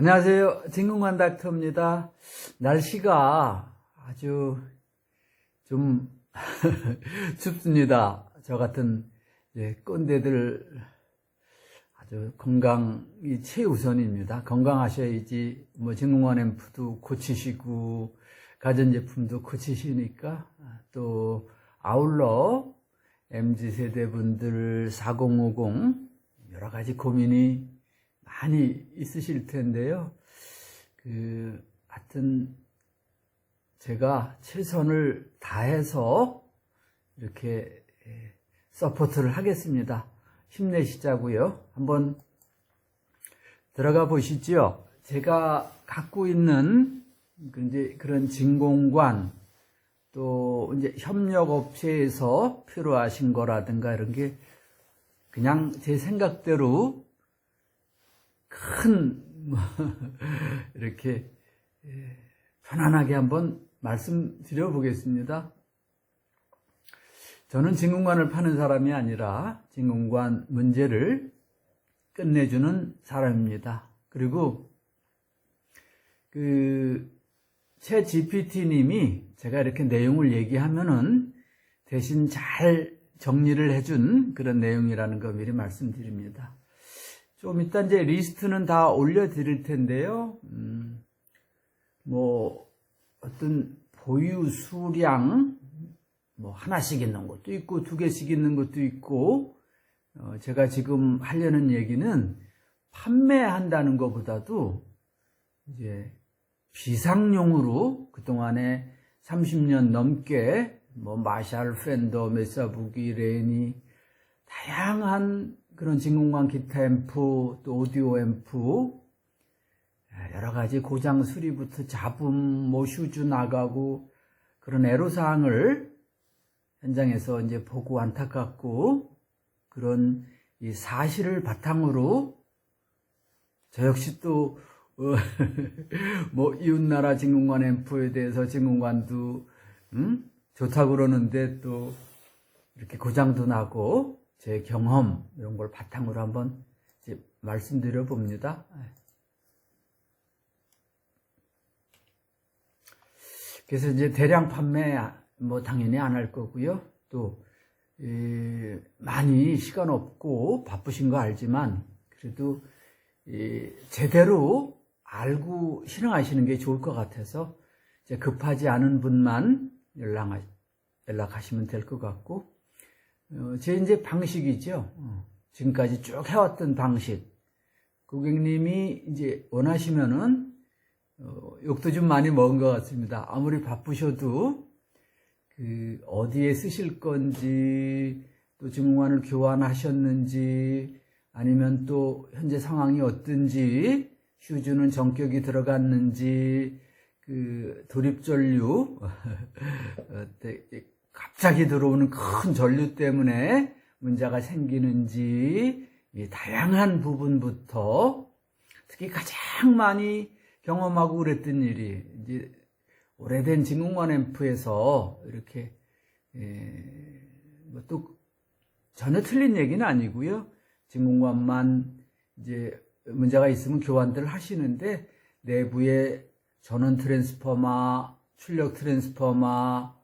안녕하세요. 진공관 닥터입니다. 날씨가 아주 좀 춥습니다. 저 같은 꼰대들 아주 건강이 최우선입니다. 건강하셔야지 뭐 진공관 앰프도 고치시고 가전제품도 고치시니까 또 아울러 MZ 세대분들 4050 여러 가지 고민이 많이 있으실 텐데요. 그, 하여튼, 제가 최선을 다해서 이렇게 예, 서포트를 하겠습니다. 힘내시자고요. 한번 들어가 보시죠. 제가 갖고 있는 그 이제 그런 진공관 또 이제 협력업체에서 필요하신 거라든가 이런 게 그냥 제 생각대로 큰 뭐, 이렇게 예, 편안하게 한번 말씀드려 보겠습니다. 저는 진공관을 파는 사람이 아니라 진공관 문제를 끝내주는 사람입니다. 그리고 그채 GPT님이 제가 이렇게 내용을 얘기하면은 대신 잘 정리를 해준 그런 내용이라는 거 미리 말씀드립니다. 좀 이따 이제 리스트는 다 올려드릴 텐데요. 음, 뭐 어떤 보유 수량 뭐 하나씩 있는 것도 있고 두 개씩 있는 것도 있고 어, 제가 지금 하려는 얘기는 판매한다는 것보다도 이제 비상용으로 그동안에 30년 넘게 뭐 마샬, 팬더, 메사부기, 레니 다양한 그런 진공관 기타 앰프 또 오디오 앰프 여러 가지 고장 수리부터 잡음 뭐 휴즈 나가고 그런 애로사항을 현장에서 이제 보고 안타깝고 그런 이 사실을 바탕으로 저 역시 또 어, 뭐 이웃나라 진공관 앰프에 대해서 진공관도 음? 좋다고 그러는데 또 이렇게 고장도 나고 제 경험 이런 걸 바탕으로 한번 말씀드려 봅니다. 그래서 이제 대량 판매 뭐 당연히 안 할 거고요. 또 에, 많이 시간 없고 바쁘신 거 알지만 그래도 에, 제대로 알고 실행하시는 게 좋을 것 같아서 급하지 않은 분만 연락 연락하시면 될 것 같고 어, 제 이제 방식이죠. 어, 지금까지 쭉 해왔던 방식. 고객님이 이제 원하시면은 어, 욕도 좀 많이 먹은 것 같습니다. 아무리 바쁘셔도 그 어디에 쓰실 건지 또 증권을 교환하셨는지 아니면 또 현재 상황이 어떤지 휴즈는 전격이 들어갔는지 그 돌입전류 갑자기 들어오는 큰 전류 때문에 문제가 생기는지 다양한 부분부터 특히 가장 많이 경험하고 그랬던 일이 이제 오래된 진공관 앰프에서 이렇게 뭐또 전혀 틀린 얘기는 아니고요. 진공관만 이제 문제가 있으면 교환들을 하시는데 내부에 전원 트랜스퍼마, 출력 트랜스퍼마,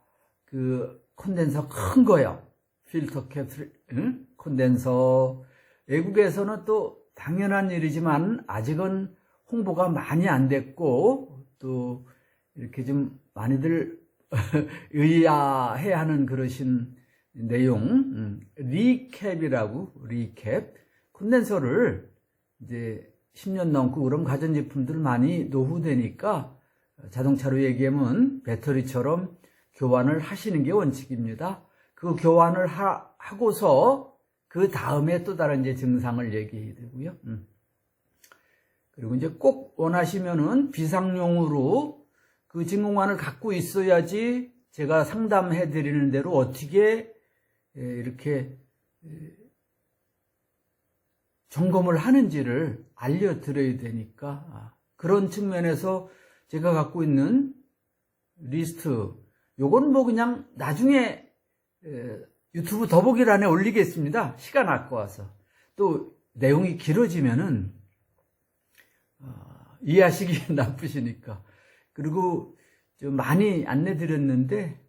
그 콘덴서 큰 거요. 필터 캡 응? 콘덴서. 외국에서는 또 당연한 일이지만 아직은 홍보가 많이 안 됐고 또 이렇게 좀 많이들 의아해 하는 그러신 내용, 음, 리캡이라고, 리캡. 콘덴서를 이제 10년 넘고 그런 가전제품들 많이 노후되니까 자동차로 얘기하면 배터리처럼 교환을 하시는 게 원칙입니다. 그 교환을 하, 고서 그 다음에 또 다른 이제 증상을 얘기해야 되고요. 음. 그리고 이제 꼭 원하시면은 비상용으로 그 진공관을 갖고 있어야지 제가 상담해 드리는 대로 어떻게 이렇게 점검을 하는지를 알려드려야 되니까 아, 그런 측면에서 제가 갖고 있는 리스트 요건 뭐 그냥 나중에 유튜브 더보기란에 올리겠습니다. 시간 아까워서 또 내용이 길어지면은 어, 이해하시기 나쁘시니까. 그리고 좀 많이 안내 드렸는데,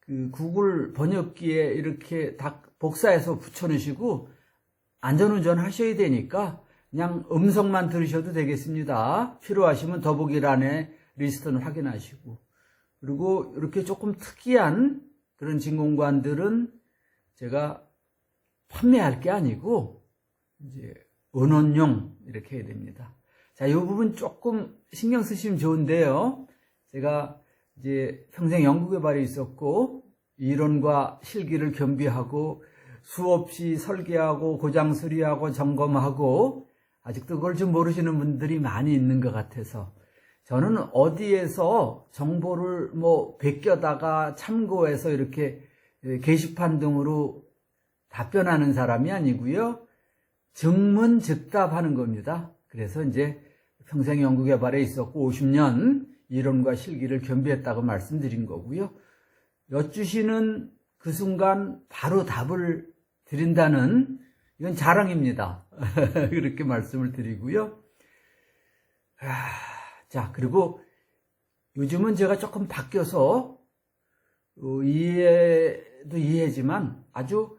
그 구글 번역기에 이렇게 다 복사해서 붙여놓으시고, 안전운전 하셔야 되니까, 그냥 음성만 들으셔도 되겠습니다. 필요하시면 더보기란에 리스트는 확인하시고. 그리고 이렇게 조금 특이한 그런 진공관들은 제가 판매할 게 아니고, 이제 은원용 이렇게 해야 됩니다. 자, 이 부분 조금 신경 쓰시면 좋은데요. 제가 이제 평생 연구 개발이 있었고, 이론과 실기를 겸비하고, 수없이 설계하고, 고장 수리하고, 점검하고, 아직도 그걸 좀 모르시는 분들이 많이 있는 것 같아서, 저는 어디에서 정보를 뭐 베껴다가 참고해서 이렇게 게시판 등으로 답변하는 사람이 아니고요. 증문 즉답하는 겁니다. 그래서 이제 평생 연구개발에 있었고 50년 이론과 실기를 겸비했다고 말씀드린 거고요. 여쭈시는 그 순간 바로 답을 드린다는 이건 자랑입니다. 그렇게 말씀을 드리고요. 아, 자, 그리고 요즘은 제가 조금 바뀌어서 어, 이해도 이해지만 아주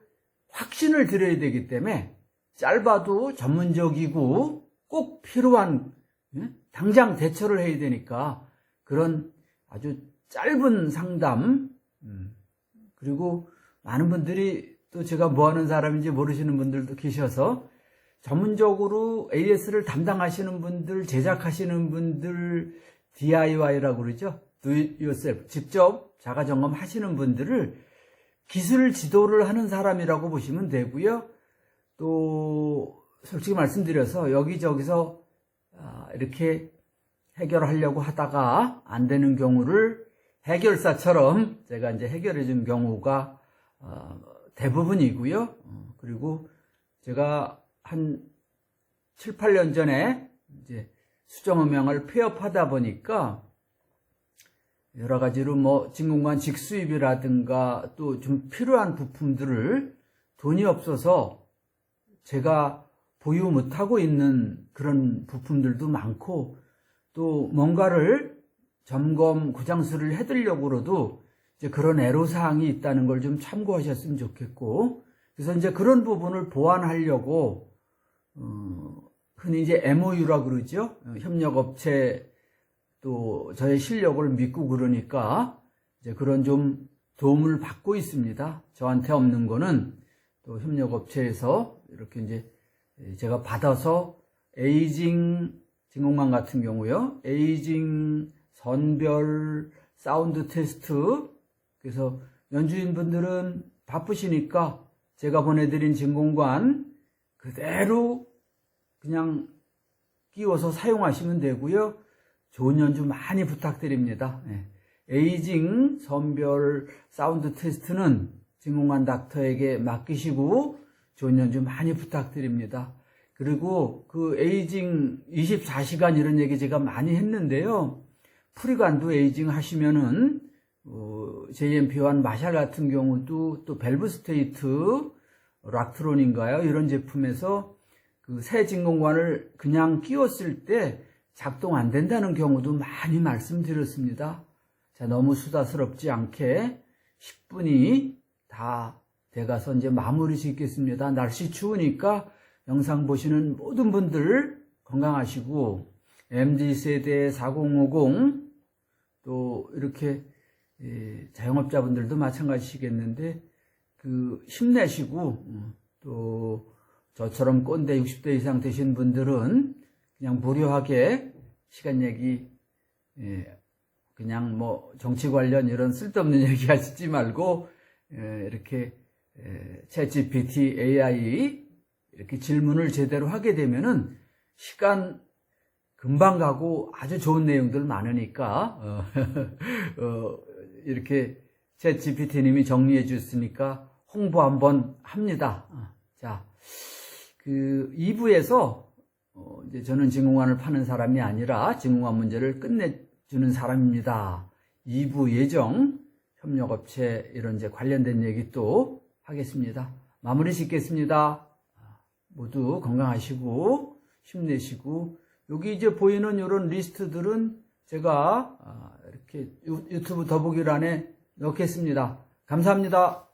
확신을 드려야 되기 때문에 짧아도 전문적이고 꼭 필요한 예? 당장 대처를 해야 되니까 그런 아주 짧은 상담 음, 그리고 많은 분들이 또 제가 뭐 하는 사람인지 모르시는 분들도 계셔서 전문적으로 AS를 담당하시는 분들, 제작하시는 분들, DIY라고 그러죠. Do it yourself. 직접 자가 점검 하시는 분들을 기술 지도를 하는 사람이라고 보시면 되고요. 또 솔직히 말씀드려서 여기저기서 아, 이렇게 해결하려고 하다가 안 되는 경우를 해결사처럼 제가 이제 해결해 준 경우가 어, 대부분이고요. 어, 그리고 제가 한 7, 8년 전에 이제 수정음향을 폐업하다 보니까 여러 가지로 뭐 진공관 직수입이라든가 또 좀 필요한 부품들을 돈이 없어서 제가 보유 못하고 있는 그런 부품들도 많고 또 뭔가를 점검 고장수를 해드리려고 그러도 이제 그런 애로사항이 있다는 걸 좀 참고하셨으면 좋겠고 그래서 이제 그런 부분을 보완하려고 어, 흔히 이제 MOU라 그러죠 어, 협력업체 또 저의 실력을 믿고 그러니까 이제 그런 좀 도움을 받고 있습니다. 저한테 없는 거는 또 협력업체에서 이렇게 이제 제가 받아서 에이징 진공관 같은 경우요. 에이징 선별 사운드 테스트 그래서 연주인분들은 바쁘시니까 제가 보내드린 진공관 그대로 그냥 끼워서 사용하시면 되고요. 좋은 연주 많이 부탁드립니다. 예. 에이징 선별 사운드 테스트는 진공관 닥터에게 맡기시고 좋은 연주 많이 부탁드립니다. 그리고 그 에이징 24시간 이런 얘기 제가 많이 했는데요. 프리관도 에이징 하시면은 어, JMP1 마샬 같은 경우도 또 밸브 스테이트 락트론인가요? 이런 제품에서 그 새 진공관을 그냥 끼웠을 때 작동 안 된다는 경우도 많이 말씀드렸습니다. 자, 너무 수다스럽지 않게 10분이 다 돼가서 이제 마무리 짓겠습니다. 날씨 추우니까 영상 보시는 모든 분들 건강하시고 MZ세대 4050 또 이렇게 예, 자영업자분들도 마찬가지시겠는데 그 힘내시고 어, 또 저처럼 꼰대 60대 이상 되신 분들은 그냥 무료하게 시간 얘기 예, 그냥 뭐 정치 관련 이런 쓸데없는 얘기 하시지 말고 예, 이렇게 챗 GPT, AI 이렇게 질문을 제대로 하게 되면은 시간 금방 가고 아주 좋은 내용들 많으니까 어, 어, 이렇게 챗 GPT님이 정리해 주셨으니까 홍보 한번 합니다. 어, 자, 그 2부에서 어, 이제 저는 진공관을 파는 사람이 아니라 진공관 문제를 끝내주는 사람입니다. 2부 예정 협력업체 이런 이제 관련된 얘기 또 하겠습니다. 마무리 짓겠습니다. 모두 건강하시고 힘내시고 여기 이제 보이는 이런 리스트들은 제가 아, 이렇게 유- 유튜브 더보기란에 넣겠습니다. 감사합니다.